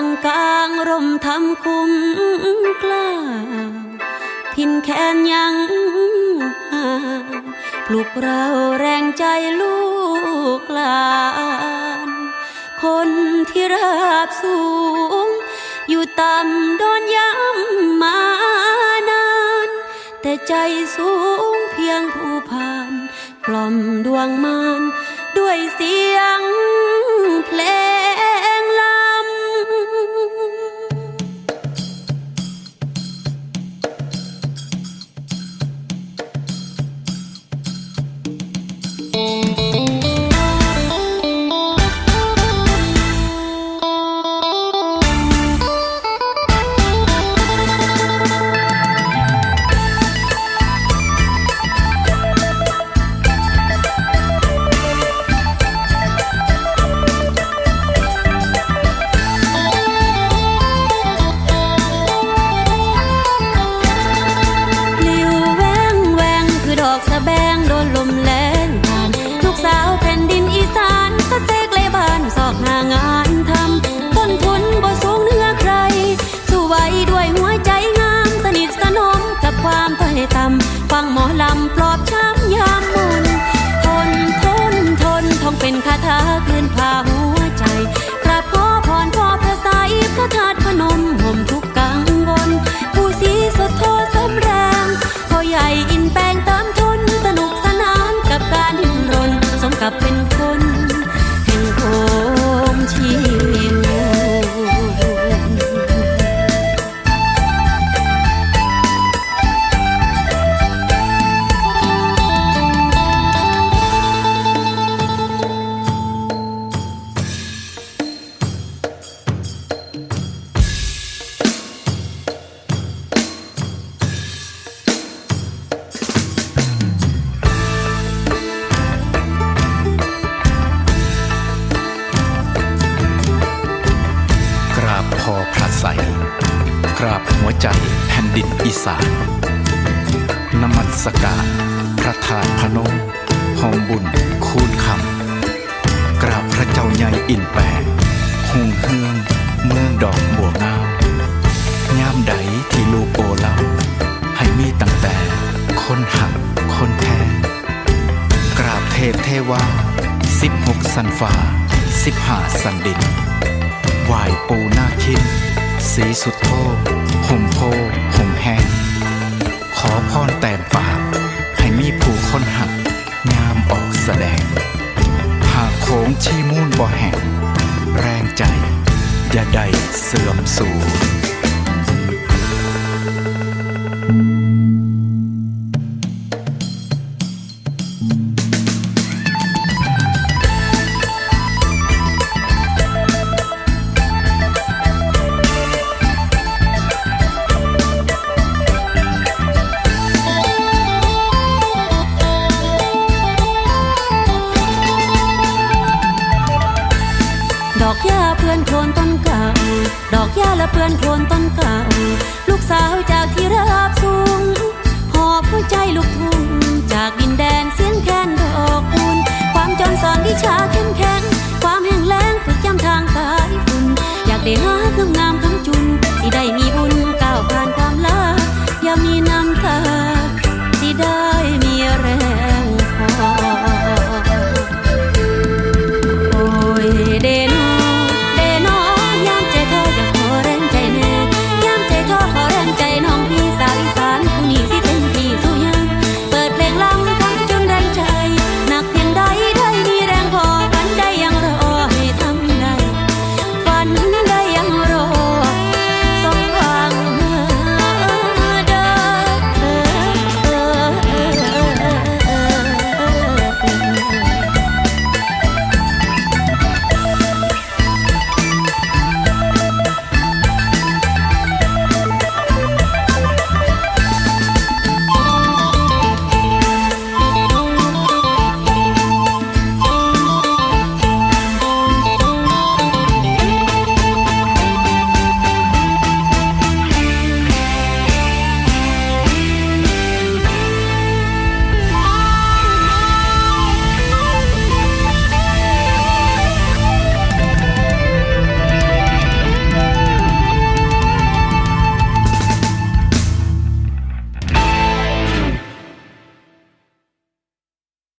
ังกลางร่มทำคุ้มกล้า พินแขนยังหางปลุกเราแรงใจลูกหลาน คนที่ราบสูง อยู่ต่ำโดนย้ำมานาน แต่ใจสูงเพียงผู้ผ่าน กล่อมดวงมาน สม กราบหัวใจแผ่นดินอีสานนมัสการพระธาตุพนมหอมบุญคูณคำ กราบพระเจ้าใหญ่อินแปงหงเฮือง เมืองดอกบัวงามยามใดที่ลูกโอเล่าให้มีตั้งแต่ คนหักคนแทนกราบเทพเทวาสิบหกสันฟ้าสิบห้าสันดินไหวายปูนาคิน สีสุดโทห่มโพห่มแหงขอพรแต้มปากให้มีผู้คนหัก งามออกแสดง หากโค้งชี้มูนบ่แห่ง แรงใจ อย่าได้เสื่อมสูญ ดอกหญ้าและเพื่อนโคนต้นเก่า ลูกสาวจากที่ราบสูง หอบหัวใจลูกทุ่ง จากดินแดนเสียงแค้นดอกบุญความจนสอนวิชาเข้มแข็ง ความแห้งแล้งฝึกย้ำทางสายฝุ่นอยากได้งาม